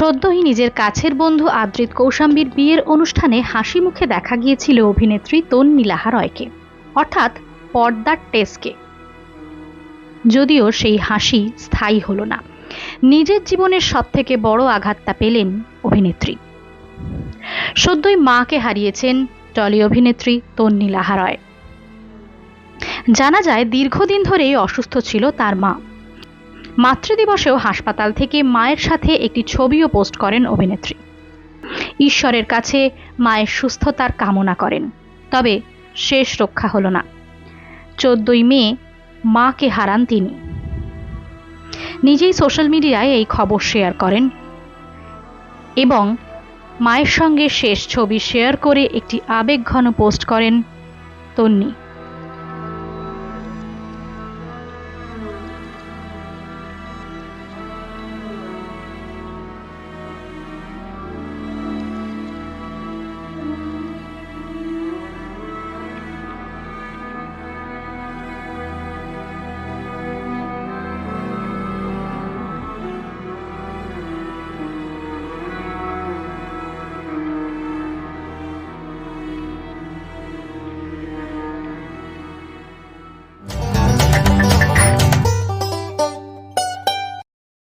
সদ্যই নিজের কাছের বন্ধু আদ্রিত কৌশাম্বীর বিয়ের অনুষ্ঠানে হাসি মুখে দেখা গিয়েছিল অভিনেত্রী তন্নি লাহা রয়কে, অর্থাৎ পর্দার টেস্কে যদিও সেই হাসি স্থায়ী হলো না। নিজের জীবনের সবথেকে বড় আঘাতটা পেলেন অভিনেত্রী। সদ্যই মাকে হারিয়েছেন টলি অভিনেত্রী তন্নি লাহা রয়। জানা যায়, দীর্ঘদিন ধরেই অসুস্থ ছিল তার মা। মাতৃদিবসেও হাসপাতাল থেকে মায়ের সাথে একটি ছবিও পোস্ট করেন অভিনেত্রী। ঈশ্বরের কাছে মায়ের সুস্থতার কামনা করেন। তবে শেষ রক্ষা হলো না। চোদ্দই মে, মাকে হারান তিনি। নিজেই সোশ্যাল মিডিয়ায় এই খবর শেয়ার করেন এবং মায়ের সঙ্গে শেষ ছবি শেয়ার করে একটি আবেগঘন পোস্ট করেন তন্নি।